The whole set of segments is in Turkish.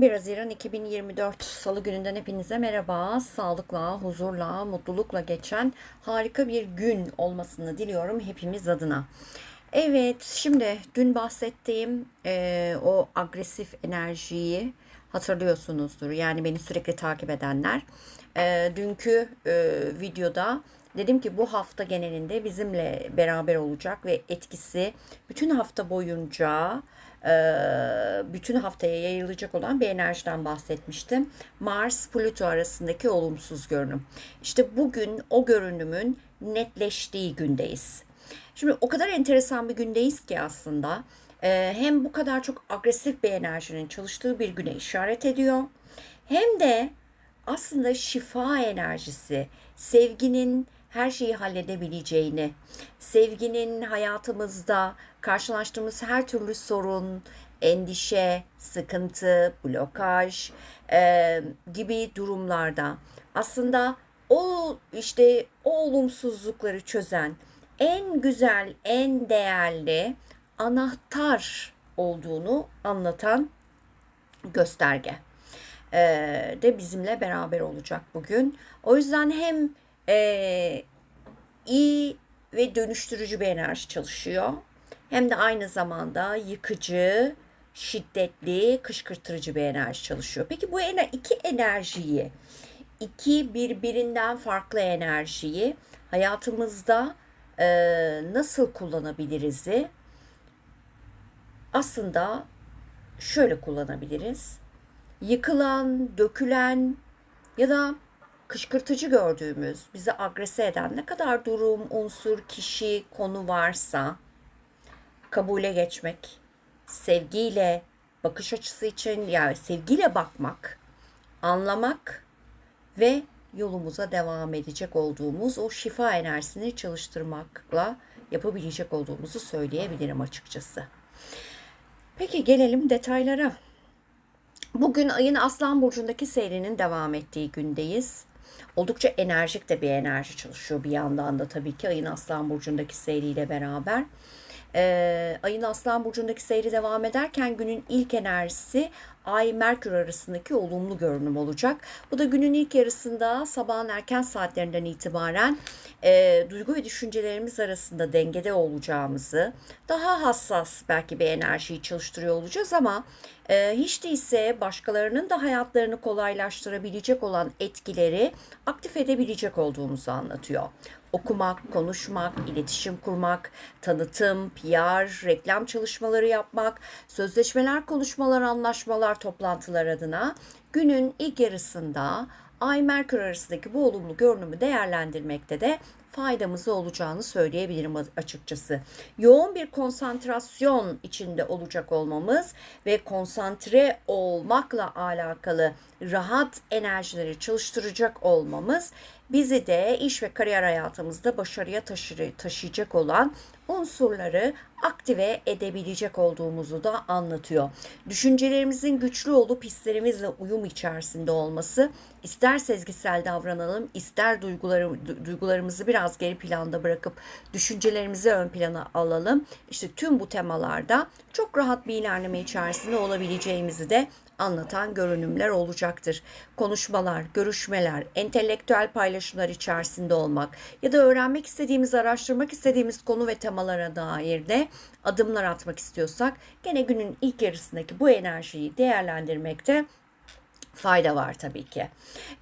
11 Haziran 2024 Salı gününden hepinize merhaba. Sağlıkla, huzurla, mutlulukla geçen harika bir gün olmasını diliyorum hepimiz adına. Evet, şimdi dün bahsettiğim e, o agresif enerjiyi hatırlıyorsunuzdur. Yani beni sürekli takip edenler. E, dünkü e, videoda dedim ki bu hafta genelinde bizimle beraber olacak ve etkisi bütün hafta boyunca bütün haftaya yayılacak olan bir enerjiden bahsetmiştim. Mars Plüto arasındaki olumsuz görünüm. İşte bugün o görünümün netleştiği gündeyiz. Şimdi o kadar enteresan bir gündeyiz ki aslında e, hem bu kadar çok agresif bir enerjinin çalıştığı bir güne işaret ediyor. Hem de aslında şifa enerjisi, sevginin her şeyi halledebileceğini, sevginin hayatımızda karşılaştığımız her türlü sorun, endişe, sıkıntı, blokaj e, gibi durumlarda aslında o işte o olumsuzlukları çözen en güzel, en değerli anahtar olduğunu anlatan gösterge e, de bizimle beraber olacak bugün. O yüzden hem e, iyi ve dönüştürücü bir enerji çalışıyor. Hem de aynı zamanda yıkıcı, şiddetli, kışkırtırıcı bir enerji çalışıyor. Peki bu ener iki enerjiyi, iki birbirinden farklı enerjiyi hayatımızda e, nasıl kullanabiliriz'i aslında şöyle kullanabiliriz. Yıkılan, dökülen ya da kışkırtıcı gördüğümüz, bizi agrese eden ne kadar durum, unsur, kişi, konu varsa kabule geçmek, sevgiyle bakış açısı için yani sevgiyle bakmak, anlamak ve yolumuza devam edecek olduğumuz o şifa enerjisini çalıştırmakla yapabilecek olduğumuzu söyleyebilirim açıkçası. Peki gelelim detaylara. Bugün ayın Aslan Burcu'ndaki seyrinin devam ettiği gündeyiz. Oldukça enerjik de bir enerji çalışıyor bir yandan da tabii ki ayın Aslan Burcu'ndaki seyriyle beraber. Ee, ayın Aslan Burcu'ndaki seyri devam ederken günün ilk enerjisi Ay Merkür arasındaki olumlu görünüm olacak. Bu da günün ilk yarısında sabahın erken saatlerinden itibaren e, duygu ve düşüncelerimiz arasında dengede olacağımızı, daha hassas belki bir enerjiyi çalıştırıyor olacağız ama e, hiç değilse başkalarının da hayatlarını kolaylaştırabilecek olan etkileri aktif edebilecek olduğumuzu anlatıyor okumak, konuşmak, iletişim kurmak, tanıtım, PR, reklam çalışmaları yapmak, sözleşmeler, konuşmalar, anlaşmalar, toplantılar adına günün ilk yarısında Ay Merkür arasındaki bu olumlu görünümü değerlendirmekte de faydamızı olacağını söyleyebilirim açıkçası. Yoğun bir konsantrasyon içinde olacak olmamız ve konsantre olmakla alakalı rahat enerjileri çalıştıracak olmamız bizi de iş ve kariyer hayatımızda başarıya taşı taşıyacak olan unsurları aktive edebilecek olduğumuzu da anlatıyor. Düşüncelerimizin güçlü olup hislerimizle uyum içerisinde olması, ister sezgisel davranalım, ister duyguları, duygularımızı biraz geri planda bırakıp düşüncelerimizi ön plana alalım. İşte tüm bu temalarda çok rahat bir ilerleme içerisinde olabileceğimizi de anlatan görünümler olacaktır. Konuşmalar, görüşmeler, entelektüel paylaşımlar içerisinde olmak ya da öğrenmek istediğimiz, araştırmak istediğimiz konu ve temalara dair de adımlar atmak istiyorsak gene günün ilk yarısındaki bu enerjiyi değerlendirmekte fayda var tabii ki.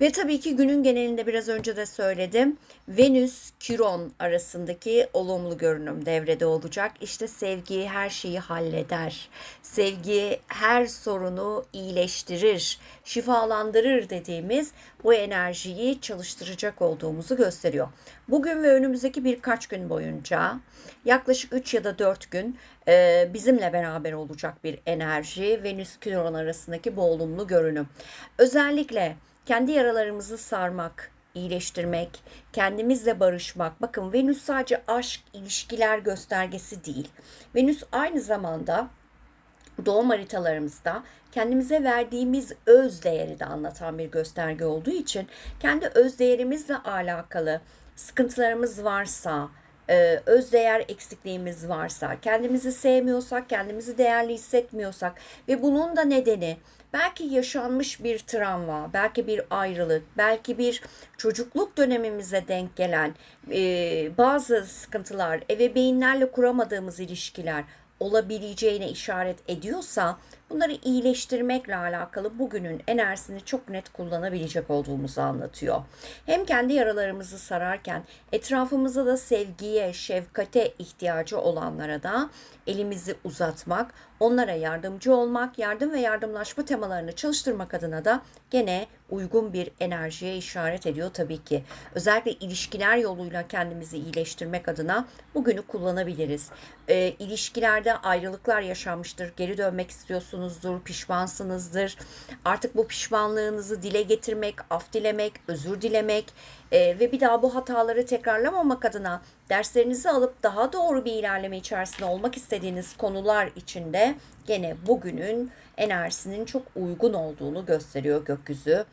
Ve tabii ki günün genelinde biraz önce de söyledim. Venüs Kiron arasındaki olumlu görünüm devrede olacak. İşte sevgi her şeyi halleder. Sevgi her sorunu iyileştirir, şifalandırır dediğimiz bu enerjiyi çalıştıracak olduğumuzu gösteriyor. Bugün ve önümüzdeki birkaç gün boyunca yaklaşık 3 ya da 4 gün e, bizimle beraber olacak bir enerji Venüs Kiron arasındaki bu olumlu görünüm. Özellikle kendi yaralarımızı sarmak, iyileştirmek, kendimizle barışmak. Bakın Venüs sadece aşk, ilişkiler göstergesi değil. Venüs aynı zamanda doğum haritalarımızda kendimize verdiğimiz öz değeri de anlatan bir gösterge olduğu için kendi öz değerimizle alakalı sıkıntılarımız varsa, e, öz değer eksikliğimiz varsa, kendimizi sevmiyorsak, kendimizi değerli hissetmiyorsak ve bunun da nedeni belki yaşanmış bir travma, belki bir ayrılık, belki bir çocukluk dönemimize denk gelen e, bazı sıkıntılar, ebeveynlerle kuramadığımız ilişkiler olabileceğine işaret ediyorsa bunları iyileştirmekle alakalı bugünün enerjisini çok net kullanabilecek olduğumuzu anlatıyor. Hem kendi yaralarımızı sararken etrafımızda da sevgiye, şefkate ihtiyacı olanlara da elimizi uzatmak, onlara yardımcı olmak, yardım ve yardımlaşma temalarını çalıştırmak adına da gene uygun bir enerjiye işaret ediyor tabii ki. Özellikle ilişkiler yoluyla kendimizi iyileştirmek adına bugünü kullanabiliriz. E, ilişkilerde ayrılıklar yaşanmıştır, geri dönmek istiyorsunuzdur, pişmansınızdır. Artık bu pişmanlığınızı dile getirmek, af dilemek, özür dilemek e, ve bir daha bu hataları tekrarlamamak adına derslerinizi alıp daha doğru bir ilerleme içerisinde olmak istediğiniz konular içinde gene bugünün enerjisinin çok uygun olduğunu gösteriyor gökyüzü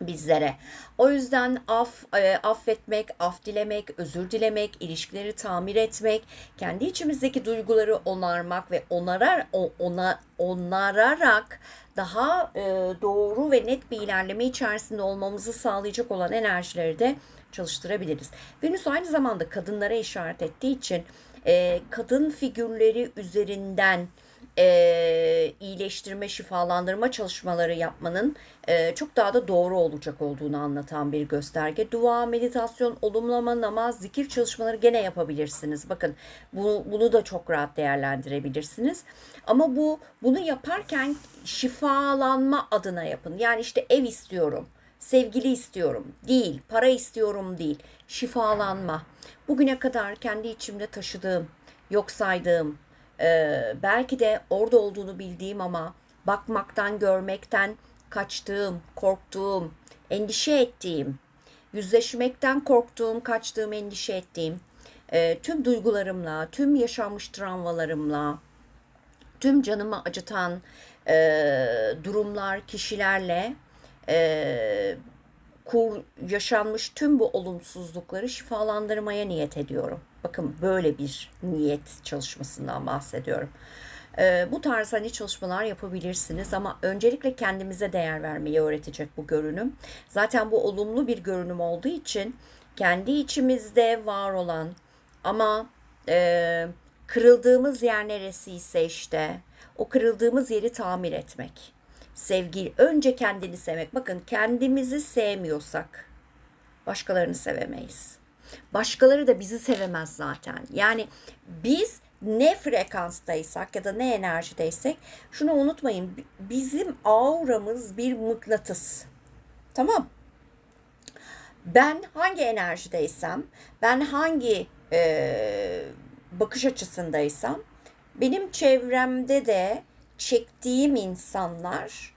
bizlere. O yüzden af, e, affetmek, af dilemek, özür dilemek, ilişkileri tamir etmek, kendi içimizdeki duyguları onarmak ve onarar ona onararak daha e, doğru ve net bir ilerleme içerisinde olmamızı sağlayacak olan enerjileri de çalıştırabiliriz. Venüs aynı zamanda kadınlara işaret ettiği için e, kadın figürleri üzerinden e, iyileştirme, şifalandırma çalışmaları yapmanın e, çok daha da doğru olacak olduğunu anlatan bir gösterge. Dua, meditasyon, olumlama, namaz, zikir çalışmaları gene yapabilirsiniz. Bakın bu, bunu da çok rahat değerlendirebilirsiniz. Ama bu bunu yaparken şifalanma adına yapın. Yani işte ev istiyorum, sevgili istiyorum değil, para istiyorum değil, şifalanma. Bugüne kadar kendi içimde taşıdığım, yok saydığım, ee, belki de orada olduğunu bildiğim ama bakmaktan, görmekten kaçtığım, korktuğum, endişe ettiğim, yüzleşmekten korktuğum, kaçtığım, endişe ettiğim e, tüm duygularımla, tüm yaşanmış travmalarımla, tüm canımı acıtan e, durumlar, kişilerle e, kur yaşanmış tüm bu olumsuzlukları şifalandırmaya niyet ediyorum. Bakın böyle bir niyet çalışmasından bahsediyorum. Ee, bu tarz hani çalışmalar yapabilirsiniz ama öncelikle kendimize değer vermeyi öğretecek bu görünüm. Zaten bu olumlu bir görünüm olduğu için kendi içimizde var olan ama e, kırıldığımız yer neresi ise işte o kırıldığımız yeri tamir etmek. Sevgi, önce kendini sevmek. Bakın kendimizi sevmiyorsak başkalarını sevemeyiz. Başkaları da bizi sevemez zaten. Yani biz ne frekanstaysak ya da ne enerjideysek şunu unutmayın. Bizim auramız bir mıknatıs. Tamam. Ben hangi enerjideysem, ben hangi e, bakış açısındaysam benim çevremde de çektiğim insanlar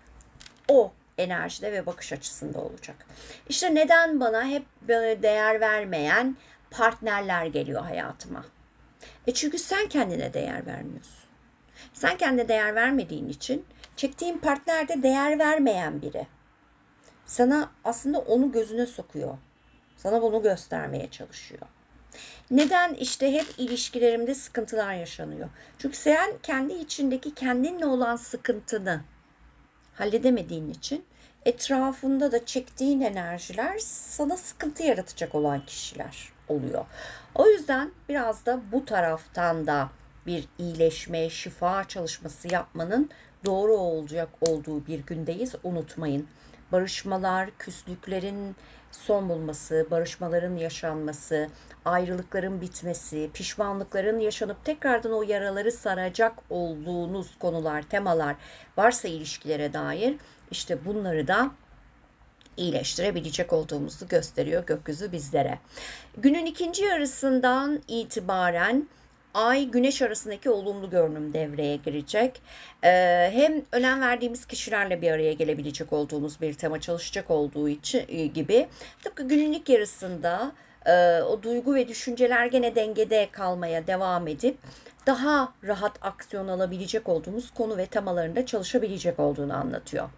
o enerjide ve bakış açısında olacak. İşte neden bana hep böyle değer vermeyen partnerler geliyor hayatıma? E çünkü sen kendine değer vermiyorsun. Sen kendine değer vermediğin için çektiğin partner de değer vermeyen biri. Sana aslında onu gözüne sokuyor. Sana bunu göstermeye çalışıyor. Neden işte hep ilişkilerimde sıkıntılar yaşanıyor? Çünkü sen kendi içindeki kendinle olan sıkıntını halledemediğin için etrafında da çektiğin enerjiler sana sıkıntı yaratacak olan kişiler oluyor. O yüzden biraz da bu taraftan da bir iyileşme, şifa çalışması yapmanın doğru olacak olduğu bir gündeyiz. Unutmayın. Barışmalar, küslüklerin son bulması, barışmaların yaşanması, ayrılıkların bitmesi, pişmanlıkların yaşanıp tekrardan o yaraları saracak olduğunuz konular, temalar varsa ilişkilere dair işte bunları da iyileştirebilecek olduğumuzu gösteriyor gökyüzü bizlere. Günün ikinci yarısından itibaren Ay Güneş arasındaki olumlu görünüm devreye girecek. Ee, hem önem verdiğimiz kişilerle bir araya gelebilecek olduğumuz bir tema çalışacak olduğu için e, gibi. Tıpkı günün ilk yarısında e, o duygu ve düşünceler gene dengede kalmaya devam edip daha rahat aksiyon alabilecek olduğumuz konu ve temalarında çalışabilecek olduğunu anlatıyor.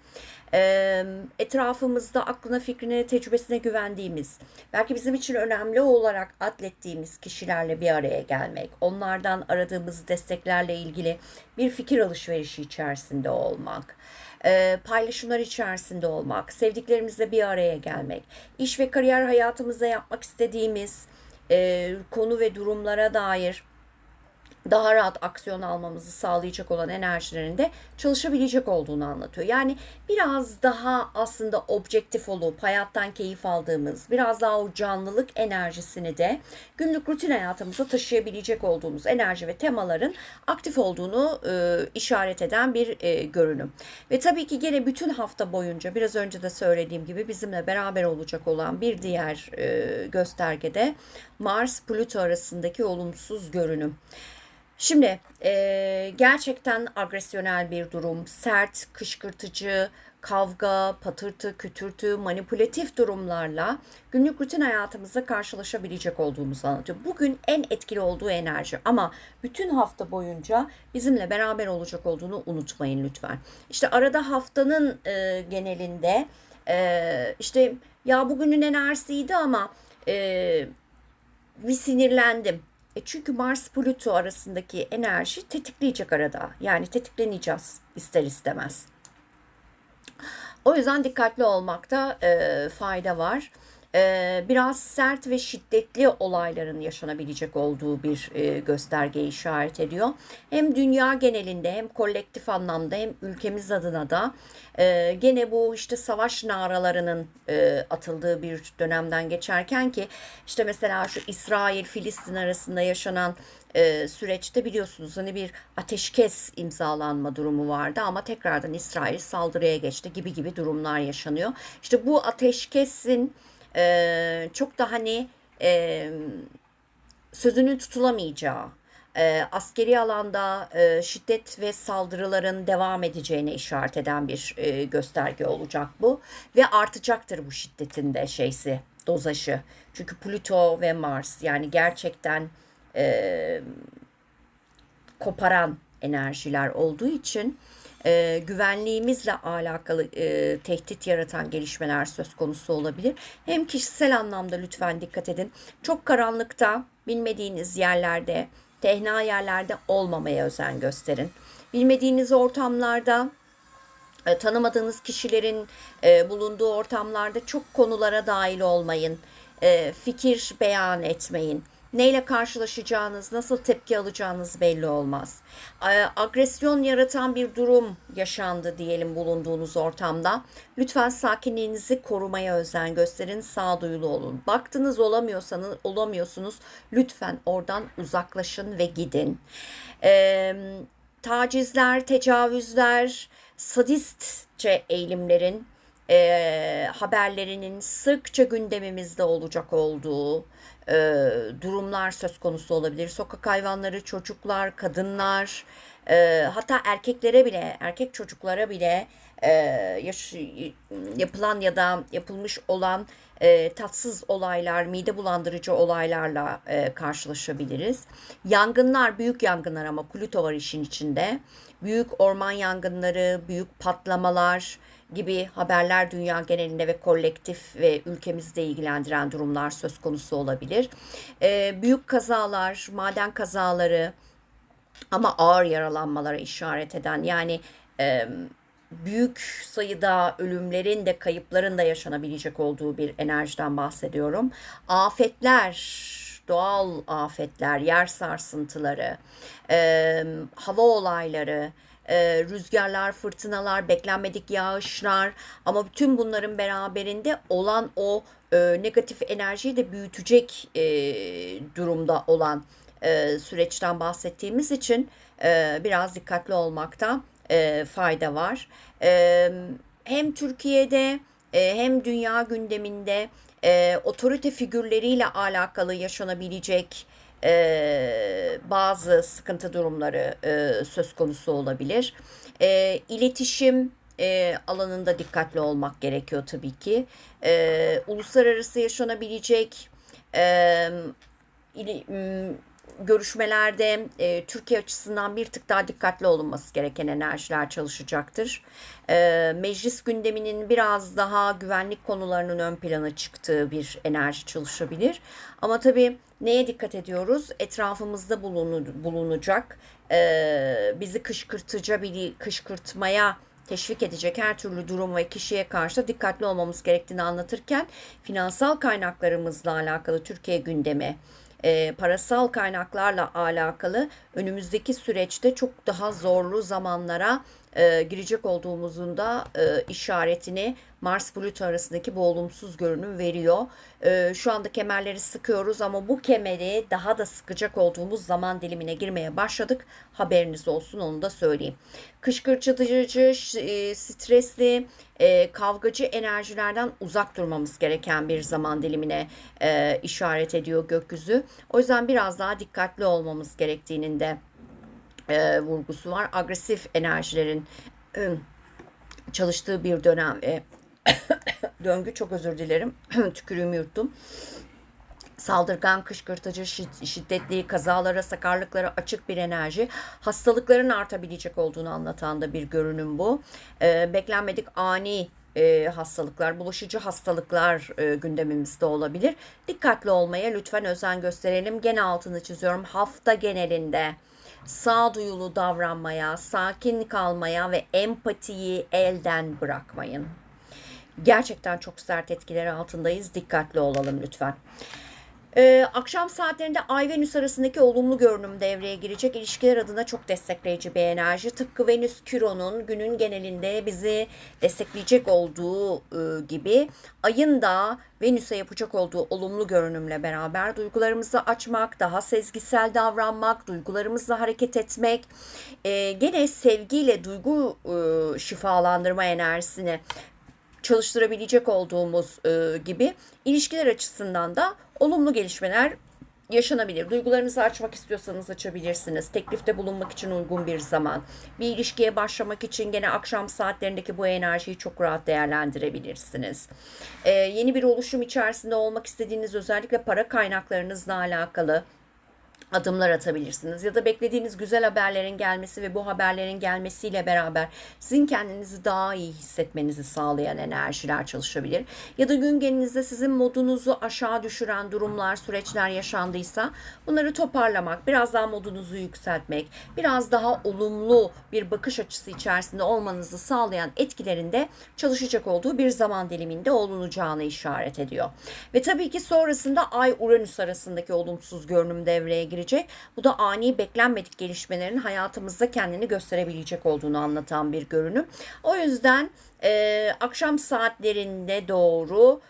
Etrafımızda aklına, fikrine, tecrübesine güvendiğimiz, belki bizim için önemli olarak atlettiğimiz kişilerle bir araya gelmek, onlardan aradığımız desteklerle ilgili bir fikir alışverişi içerisinde olmak, e, paylaşımlar içerisinde olmak, sevdiklerimizle bir araya gelmek, iş ve kariyer hayatımızda yapmak istediğimiz e, konu ve durumlara dair daha rahat aksiyon almamızı sağlayacak olan enerjilerin de çalışabilecek olduğunu anlatıyor. Yani biraz daha aslında objektif olup hayattan keyif aldığımız, biraz daha o canlılık enerjisini de günlük rutin hayatımıza taşıyabilecek olduğumuz enerji ve temaların aktif olduğunu e, işaret eden bir e, görünüm. Ve tabii ki gene bütün hafta boyunca biraz önce de söylediğim gibi bizimle beraber olacak olan bir diğer e, göstergede Mars Plüto arasındaki olumsuz görünüm. Şimdi e, gerçekten agresyonel bir durum, sert, kışkırtıcı, kavga, patırtı, kütürtü, manipülatif durumlarla günlük rutin hayatımızda karşılaşabilecek olduğumuzu anlatıyor. Bugün en etkili olduğu enerji ama bütün hafta boyunca bizimle beraber olacak olduğunu unutmayın lütfen. İşte arada haftanın e, genelinde e, işte ya bugünün enerjisiydi ama e, bir sinirlendim e çünkü Mars Plüto arasındaki enerji tetikleyecek arada. Yani tetikleneceğiz ister istemez. O yüzden dikkatli olmakta e, fayda var. E, biraz sert ve şiddetli olayların yaşanabilecek olduğu bir e, gösterge işaret ediyor. Hem dünya genelinde hem kolektif anlamda hem ülkemiz adına da e, gene bu işte savaş naralarının e, atıldığı bir dönemden geçerken ki işte mesela şu İsrail-Filistin arasında yaşanan e, süreçte biliyorsunuz hani bir ateşkes imzalanma durumu vardı ama tekrardan İsrail saldırıya geçti gibi gibi durumlar yaşanıyor. İşte bu ateşkesin e, çok da hani e, sözünün tutulamayacağı, e, askeri alanda e, şiddet ve saldırıların devam edeceğine işaret eden bir e, gösterge olacak bu ve artacaktır bu şiddetin de şeysi dozajı. Çünkü Plüto ve Mars yani gerçekten e, koparan enerjiler olduğu için e, güvenliğimizle alakalı e, tehdit yaratan gelişmeler söz konusu olabilir. Hem kişisel anlamda lütfen dikkat edin. Çok karanlıkta, bilmediğiniz yerlerde, tehna yerlerde olmamaya özen gösterin. Bilmediğiniz ortamlarda e, tanımadığınız kişilerin e, bulunduğu ortamlarda çok konulara dahil olmayın. E, fikir beyan etmeyin neyle karşılaşacağınız, nasıl tepki alacağınız belli olmaz. Agresyon yaratan bir durum yaşandı diyelim bulunduğunuz ortamda. Lütfen sakinliğinizi korumaya özen gösterin, sağduyulu olun. Baktınız olamıyorsanız, olamıyorsunuz, lütfen oradan uzaklaşın ve gidin. Ee, tacizler, tecavüzler, sadistçe eğilimlerin e, haberlerinin sıkça gündemimizde olacak olduğu, e, durumlar söz konusu olabilir. Sokak hayvanları, çocuklar, kadınlar, e, hatta erkeklere bile, erkek çocuklara bile e, yaş, yapılan ya da yapılmış olan e, tatsız olaylar, mide bulandırıcı olaylarla e, karşılaşabiliriz. Yangınlar, büyük yangınlar ama Pluto var işin içinde. Büyük orman yangınları, büyük patlamalar, gibi haberler dünya genelinde ve kolektif ve ülkemizde ilgilendiren durumlar söz konusu olabilir. E, büyük kazalar, maden kazaları ama ağır yaralanmalara işaret eden yani e, büyük sayıda ölümlerin de kayıpların da yaşanabilecek olduğu bir enerjiden bahsediyorum. Afetler, doğal afetler, yer sarsıntıları, e, hava olayları, e, rüzgarlar, fırtınalar, beklenmedik yağışlar ama bütün bunların beraberinde olan o e, negatif enerjiyi de büyütecek e, durumda olan e, süreçten bahsettiğimiz için biraz dikkatli olmakta fayda var. Hem Türkiye'de hem dünya gündeminde otorite figürleriyle alakalı yaşanabilecek e, bazı sıkıntı durumları e, söz konusu olabilir. E, iletişim e, alanında dikkatli olmak gerekiyor tabii ki. E, uluslararası yaşanabilecek e, ili, görüşmelerde e, Türkiye açısından bir tık daha dikkatli olunması gereken enerjiler çalışacaktır. E, meclis gündeminin biraz daha güvenlik konularının ön plana çıktığı bir enerji çalışabilir. Ama tabii neye dikkat ediyoruz? Etrafımızda bulunu, bulunacak, e, bizi kışkırtıcı bir kışkırtmaya teşvik edecek her türlü durum ve kişiye karşı da dikkatli olmamız gerektiğini anlatırken finansal kaynaklarımızla alakalı Türkiye gündemi, e, parasal kaynaklarla alakalı önümüzdeki süreçte çok daha zorlu zamanlara e, girecek olduğumuzun da e, işaretini Mars Plüto arasındaki bu olumsuz görünüm veriyor. E, şu anda kemerleri sıkıyoruz ama bu kemeri daha da sıkacak olduğumuz zaman dilimine girmeye başladık. Haberiniz olsun onu da söyleyeyim. Kışkırtıcı, e, stresli, e, kavgacı enerjilerden uzak durmamız gereken bir zaman dilimine e, işaret ediyor gökyüzü. O yüzden biraz daha dikkatli olmamız gerektiğinin de e, vurgusu var. Agresif enerjilerin e, çalıştığı bir dönem ve döngü çok özür dilerim. Tükürüğümü yuttum. Saldırgan, kışkırtıcı, şiddetli, kazalara, sakarlıklara açık bir enerji. Hastalıkların artabilecek olduğunu anlatan da bir görünüm bu. E, beklenmedik ani e, hastalıklar, bulaşıcı hastalıklar e, gündemimizde olabilir. Dikkatli olmaya lütfen özen gösterelim. Gene altını çiziyorum. Hafta genelinde sağduyulu davranmaya, sakin kalmaya ve empatiyi elden bırakmayın. Gerçekten çok sert etkiler altındayız. Dikkatli olalım lütfen. Ee, akşam saatlerinde Ay Venüs arasındaki olumlu görünüm devreye girecek. İlişkiler adına çok destekleyici bir enerji. Tıpkı Venüs Kiron'un günün genelinde bizi destekleyecek olduğu e, gibi ayın da Venüs'e yapacak olduğu olumlu görünümle beraber duygularımızı açmak, daha sezgisel davranmak, duygularımızla hareket etmek, e, gene sevgiyle duygu e, şifalandırma enerjisini çalıştırabilecek olduğumuz e, gibi ilişkiler açısından da olumlu gelişmeler yaşanabilir. Duygularınızı açmak istiyorsanız açabilirsiniz. Teklifte bulunmak için uygun bir zaman. Bir ilişkiye başlamak için gene akşam saatlerindeki bu enerjiyi çok rahat değerlendirebilirsiniz. Ee, yeni bir oluşum içerisinde olmak istediğiniz özellikle para kaynaklarınızla alakalı adımlar atabilirsiniz ya da beklediğiniz güzel haberlerin gelmesi ve bu haberlerin gelmesiyle beraber sizin kendinizi daha iyi hissetmenizi sağlayan enerjiler çalışabilir. Ya da gün gelinizde sizin modunuzu aşağı düşüren durumlar, süreçler yaşandıysa bunları toparlamak, biraz daha modunuzu yükseltmek, biraz daha olumlu bir bakış açısı içerisinde olmanızı sağlayan etkilerinde çalışacak olduğu bir zaman diliminde olunacağını işaret ediyor. Ve tabii ki sonrasında Ay-Uranüs arasındaki olumsuz görünüm devreye girecek gösterecek. Bu da ani beklenmedik gelişmelerin hayatımızda kendini gösterebilecek olduğunu anlatan bir görünüm. O yüzden e, akşam saatlerinde doğru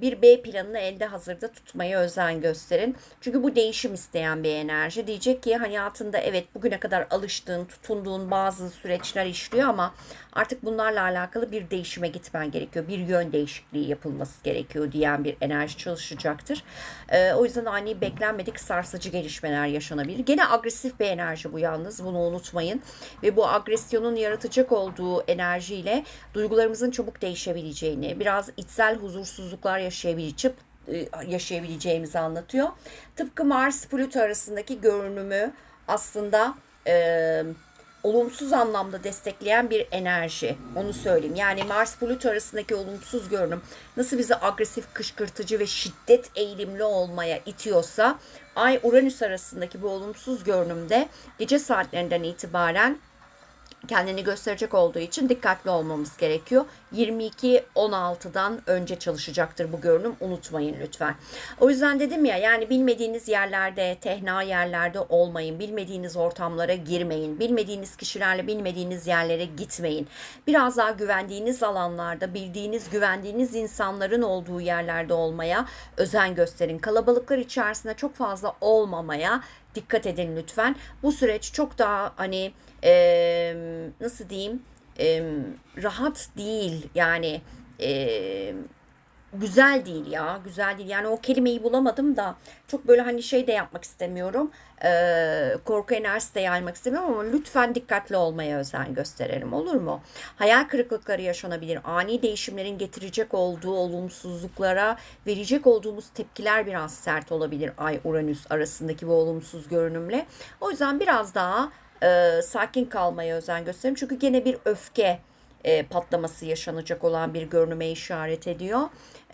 bir B planını elde hazırda tutmaya özen gösterin. Çünkü bu değişim isteyen bir enerji. Diyecek ki hayatında evet bugüne kadar alıştığın, tutunduğun bazı süreçler işliyor ama artık bunlarla alakalı bir değişime gitmen gerekiyor. Bir yön değişikliği yapılması gerekiyor diyen bir enerji çalışacaktır. E, o yüzden ani beklenmedik sarsıcı gelişmeler yaşanabilir. Gene agresif bir enerji bu yalnız bunu unutmayın. Ve bu agresyonun yaratacak olduğu enerjiyle duygularımızın çabuk değişebileceğini, biraz içsel huzursuzluklar yaşayabileceği yaşayabileceğimizi anlatıyor. Tıpkı Mars Plüto arasındaki görünümü aslında e, olumsuz anlamda destekleyen bir enerji. Onu söyleyeyim. Yani Mars Plüto arasındaki olumsuz görünüm nasıl bizi agresif, kışkırtıcı ve şiddet eğilimli olmaya itiyorsa Ay Uranüs arasındaki bu olumsuz görünümde gece saatlerinden itibaren kendini gösterecek olduğu için dikkatli olmamız gerekiyor. 22-16'dan önce çalışacaktır bu görünüm unutmayın lütfen. O yüzden dedim ya yani bilmediğiniz yerlerde, tehna yerlerde olmayın. Bilmediğiniz ortamlara girmeyin. Bilmediğiniz kişilerle bilmediğiniz yerlere gitmeyin. Biraz daha güvendiğiniz alanlarda, bildiğiniz, güvendiğiniz insanların olduğu yerlerde olmaya özen gösterin. Kalabalıklar içerisinde çok fazla olmamaya dikkat edin lütfen. Bu süreç çok daha hani e, nasıl diyeyim e, rahat değil yani e, güzel değil ya. Güzel değil. Yani o kelimeyi bulamadım da çok böyle hani şey de yapmak istemiyorum. Ee, korku enerjisi de yaymak istemiyorum ama lütfen dikkatli olmaya özen gösterelim olur mu? Hayal kırıklıkları yaşanabilir. Ani değişimlerin getirecek olduğu olumsuzluklara verecek olduğumuz tepkiler biraz sert olabilir Ay Uranüs arasındaki bu olumsuz görünümle. O yüzden biraz daha e, sakin kalmaya özen gösterelim. Çünkü gene bir öfke e, patlaması yaşanacak olan bir görünüme işaret ediyor.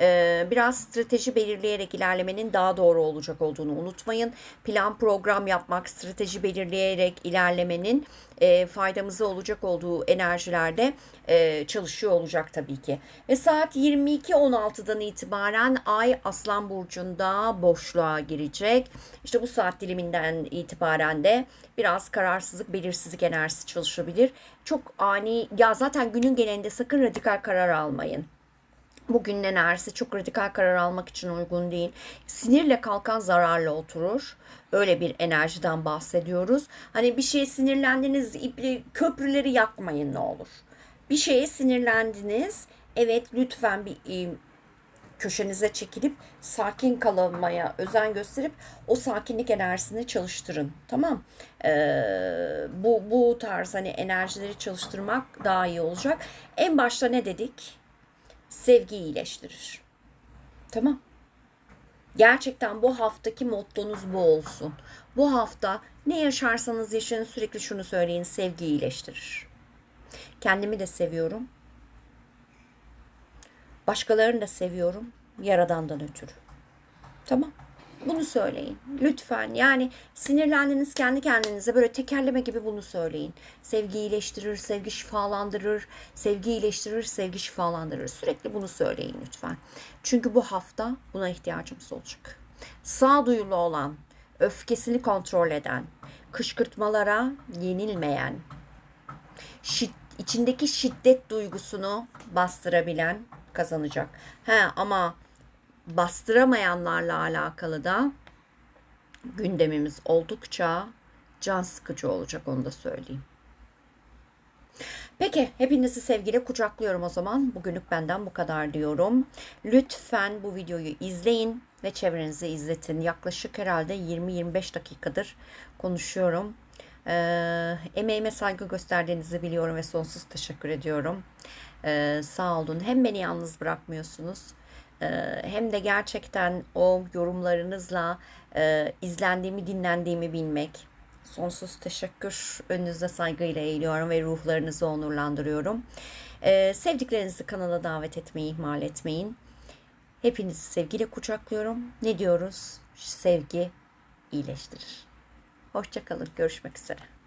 E, biraz strateji belirleyerek ilerlemenin daha doğru olacak olduğunu unutmayın. Plan program yapmak, strateji belirleyerek ilerlemenin e, faydamıza olacak olduğu enerjilerde e, çalışıyor olacak tabii ki. Ve saat 22.16'dan itibaren Ay Aslan Burcu'nda boşluğa girecek. İşte bu saat diliminden itibaren de biraz kararsızlık, belirsizlik enerjisi çalışabilir. Çok ani, ya zaten günün genelinde sakın radikal karar almayın. Bugünün enerjisi çok radikal karar almak için uygun değil. Sinirle kalkan zararla oturur. Öyle bir enerjiden bahsediyoruz. Hani bir şeye sinirlendiniz, iple köprüleri yakmayın ne olur. Bir şeye sinirlendiniz. Evet lütfen bir köşenize çekilip sakin kalmaya özen gösterip o sakinlik enerjisini çalıştırın. Tamam. Ee, bu, bu tarz hani enerjileri çalıştırmak daha iyi olacak. En başta ne dedik? Sevgi iyileştirir. Tamam. Gerçekten bu haftaki mottonuz bu olsun. Bu hafta ne yaşarsanız yaşayın sürekli şunu söyleyin. Sevgi iyileştirir. Kendimi de seviyorum. Başkalarını da seviyorum. Yaradandan ötürü. Tamam. Bunu söyleyin. Lütfen. Yani sinirlendiniz kendi kendinize böyle tekerleme gibi bunu söyleyin. Sevgi iyileştirir, sevgi şifalandırır, sevgi iyileştirir, sevgi şifalandırır. Sürekli bunu söyleyin lütfen. Çünkü bu hafta buna ihtiyacımız olacak. Sağduyulu olan, öfkesini kontrol eden, kışkırtmalara yenilmeyen, şid, içindeki şiddet duygusunu bastırabilen kazanacak. He ama bastıramayanlarla alakalı da gündemimiz oldukça can sıkıcı olacak onu da söyleyeyim. Peki hepinizi sevgiyle kucaklıyorum o zaman. Bugünlük benden bu kadar diyorum. Lütfen bu videoyu izleyin ve çevrenize izletin. Yaklaşık herhalde 20-25 dakikadır konuşuyorum. Ee, emeğime saygı gösterdiğinizi biliyorum ve sonsuz teşekkür ediyorum. Ee, sağ olun. Hem beni yalnız bırakmıyorsunuz hem de gerçekten o yorumlarınızla e, izlendiğimi, dinlendiğimi bilmek. Sonsuz teşekkür. Önünüzde saygıyla eğiliyorum ve ruhlarınızı onurlandırıyorum. Ee, sevdiklerinizi kanala davet etmeyi ihmal etmeyin. Hepinizi sevgiyle kucaklıyorum. Ne diyoruz? Sevgi iyileştirir. Hoşçakalın. Görüşmek üzere.